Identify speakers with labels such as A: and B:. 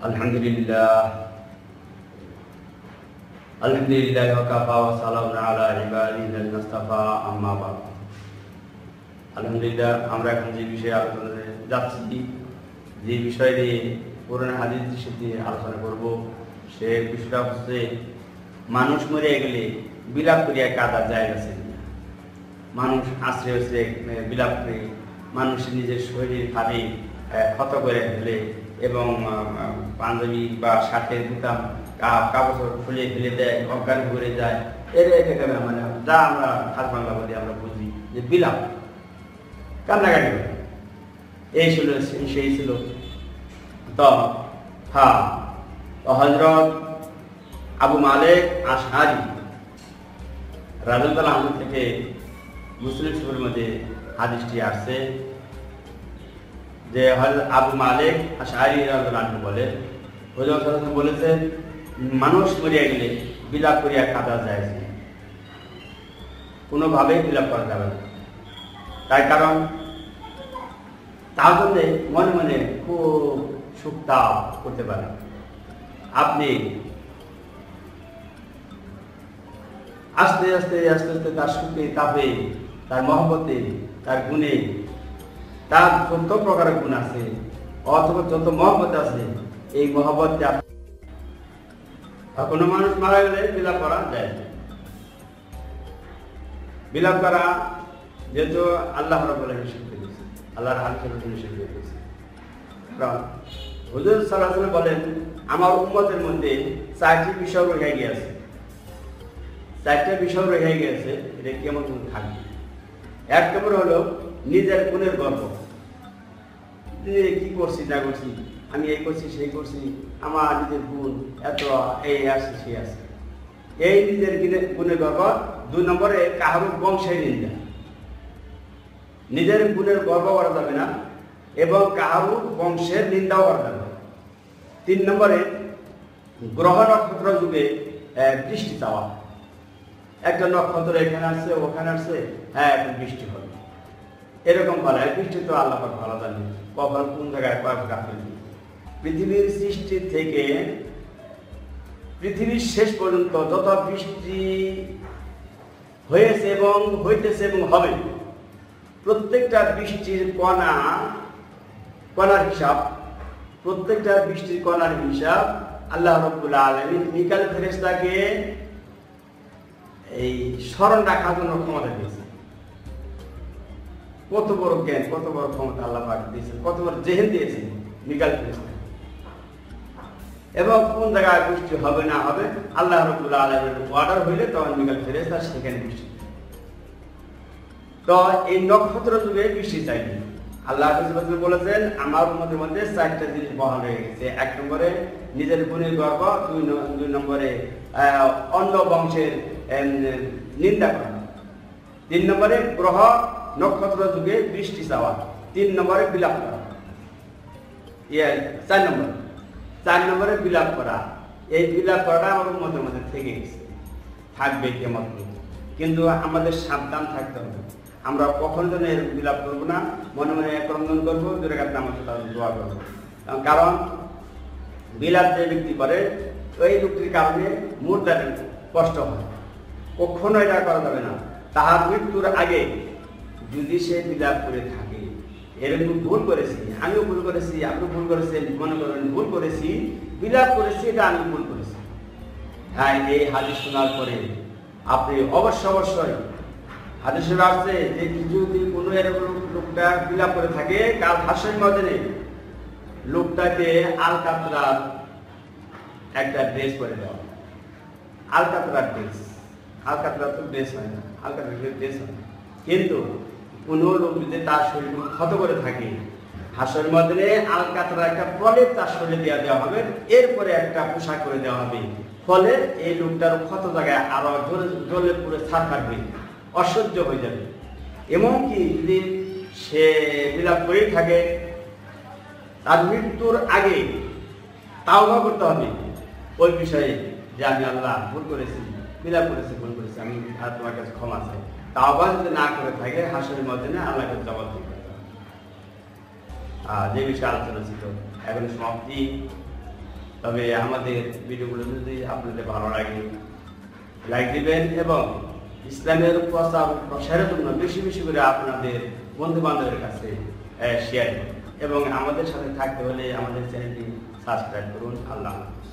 A: الحمد لله الحمد لله وكفى وسلام على عباده الذين اصطفى اما بعد আলহামদুলিল্লাহ আমরা এখন যে বিষয়ে আলোচনা যাচ্ছি যে বিষয় নিয়ে পুরনো হাদিস সাথে আলোচনা করব সে বিষয়টা হচ্ছে মানুষ মরে গেলে বিলাপ করিয়া কাদা যায় গেছে মানুষ আশ্রয় হচ্ছে বিলাপ করে মানুষ নিজের শরীর ফাঁড়ি ক্ষত করে ফেলে এবং পাঞ্জাবি বা শার্টের বুতাম কাপড় খুলে ফেলে দেয়, অজ্ঞান করে যায়। এর এটাকে মানে যা আমরা খাস বাংলা বলি, আমরা বুঝি যে বিলাপ। কান্নাকাটি এই ছিল, সেই- ছিল। তো তো হজরত আবু মালেক আশারি রাজুদ্দাল আহমদ থেকে মুসলিম শরীর মধ্যে হাদিসটি আসছে যে হজরত আবু মালিক আশারি রাজুল্লাহ বলে হজরত সাল্লাল্লাহু বলেছেন মানুষ মরিয়া গেলে বিলাপ করিয়া কাঁদা যায়। কোনোভাবেই বিলাপ করা যাবে না তাই কারণ, তার জন্য মনে মনে খুব সুখ তাপ করতে পারে আপনি আস্তে আস্তে আস্তে আস্তে তার সুখে তাপে তার মহব্বতে, তার গুণে, তার যত প্রকারের গুণ আছে, অথবা যত মহব্বত আছে, এই মহব্বতকে কোনো মানুষ মারা গেলে বিলাপ করা যায় বিলাপ করা যেহেতু আল্লাহ রব্বুল নিষেধ করেছে আল্লাহর নিষেধ করেছে কারণ হুজুর সাল্লাহ বলেন, আমার উম্মতের মধ্যে চারটি বিষয় রয়ে গিয়েছে। চারটা বিষয় রয়ে গিয়েছে, এটা কেমন থাকবে। এক নম্বর হলো নিজের গুণের গর্ব। যে কি করছি না করছি, আমি এই করছি, সেই করছি, আমার নিজের গুণ এত, এই আছে, সেই আছে। এই নিজের গুণে- গুণের গর্ব, দুই নম্বরে কাহারুর বংশের নিন্দা। নিজের গুণের গর্ব করা যাবে না, এবং কাহারুর বংশের নিন্দাও করা যাবে তিন নম্বরে গ্রহ নক্ষত্র যুগে বৃষ্টি চাওয়া। একটা নক্ষত্র এখানে আসছে, ওখানে আসছে হ্যাঁ এখন বৃষ্টি হবে। এরকম বলে আর বৃষ্টি তো আল্লাহ ভালো জানে কখন, কোন জায়গায় কয়েক পৃথিবীর সৃষ্টি থেকে পৃথিবীর শেষ পর্যন্ত যত বৃষ্টি হয়েছে এবং হইতেছে এবং হবে, প্রত্যেকটা বৃষ্টির কণা, কণার হিসাব, প্রত্যেকটা বৃষ্টির কণার হিসাব আল্লাহ রব্বুল আলমিন মিকাল ফেরেস্তাকে এই স্মরণ রাখার জন্য ক্ষমতা দিয়েছে। কত বড় জ্ঞান, কত বড় ক্ষমতা আল্লাহ পাক দিয়েছেন, কত বড় জেহেন দিয়েছেন মিকাল ফেরেস্তা এবং কোন জায়গায় বৃষ্টি হবে না হবে, আল্লাহ রবুল্লাহ আলমের অর্ডার হইলে তখন মিকাল ফেরেস্তা সেখানে বৃষ্টি তো এই নক্ষত্র যুগে বৃষ্টি চাইনি আল্লাহ বলেছেন, আমার মধ্যে মধ্যে চারটা জিনিস বহাল হয়ে গেছে। এক নম্বরে নিজের গুণের গর্ব, দুই নম্বরে অন্য বংশের নিন্দা করা। তিন নম্বরে গ্রহ নক্ষত্র যুগে বৃষ্টি চাওয়া। তিন নম্বরে বিলাপ করা। ইয়ে চার নম্বর। চার নম্বরে বিলাপ করা। এই বিলাপ করাটা আমার মধ্যে মধ্যে থেকে গেছে। থাকবে কেমন কিন্তু আমাদের সাবধান থাকতে হবে। আমরা কখন যেন এর বিলাপ করব না, মনে মনে ক্রন্দন করব দূরে কাছে সাথে দোয়া করব। কারণ বিলাপ যে ব্যক্তি করে, ওই লোকটির কারণে মুদ্রার কষ্ট হয়। কখনো এটা করা যাবে না। তাহার মৃত্যুর আগে যদি সে বিলাপ করে থাকে, এরকম ভুল করেছি, আমিও ভুল করেছি আপনি ভুল করেছেন, মনে করেন ভুল করেছি বিলাপ করেছি এটা আমি ভুল করেছি। হ্যাঁ এই হাদিস শোনার পরে আপনি অবশ্য অবশ্যই হাদিসে আসছে যে যদি কোনো এরকম লোকটা বিলাপ করে থাকে, কাল হাসের মধ্যে লোকটাকে আল কাতরার একটা ড্রেস করে দেওয়া আল কাতরার ড্রেস। আল কাতরার তো ড্রেস হয় না আল কাতরার ড্রেস হয়। কিন্তু কোনো লোক যদি তার শরীর ক্ষত করে থাকে হাসের মধ্যে আল কাতরার একটা প্রলেপ তার শরীরে দেওয়া দেওয়া হবে, এরপরে একটা পোশাক করে দেওয়া হবে। ফলে এই লোকটার ক্ষত জায়গায় আরও জোরে জলে পুরো ছাড় থাকবে অসহ্য হয়ে যাবে। এমনকি যদি সে বিলাপ করেই থাকে, তার মৃত্যুর আগে তাওবা করতে হবে। ওই বিষয়ে যে আমি আল্লাহ ভুল করেছি। বিলাপ করেছি ভুল করেছি, আমি আর তোমার কাছে ক্ষমা চাই। তাওবা যদি না করে থাকে, হাসরের মধ্যে আল্লাহকে জবাব দিতে যে বিষয়ে আলোচনা ছিল, এখন সমাপ্তি। তবে আমাদের ভিডিওগুলো যদি আপনাদের ভালো লাগে, লাইক দিবেন এবং ইসলামের প্রচার প্রসারের জন্য বেশি বেশি করে আপনাদের বন্ধু বান্ধবের কাছে শেয়ার এবং আমাদের সাথে থাকতে হলে আমাদের চ্যানেলটি সাবস্ক্রাইব করুন। আল্লাহ হাফেজ।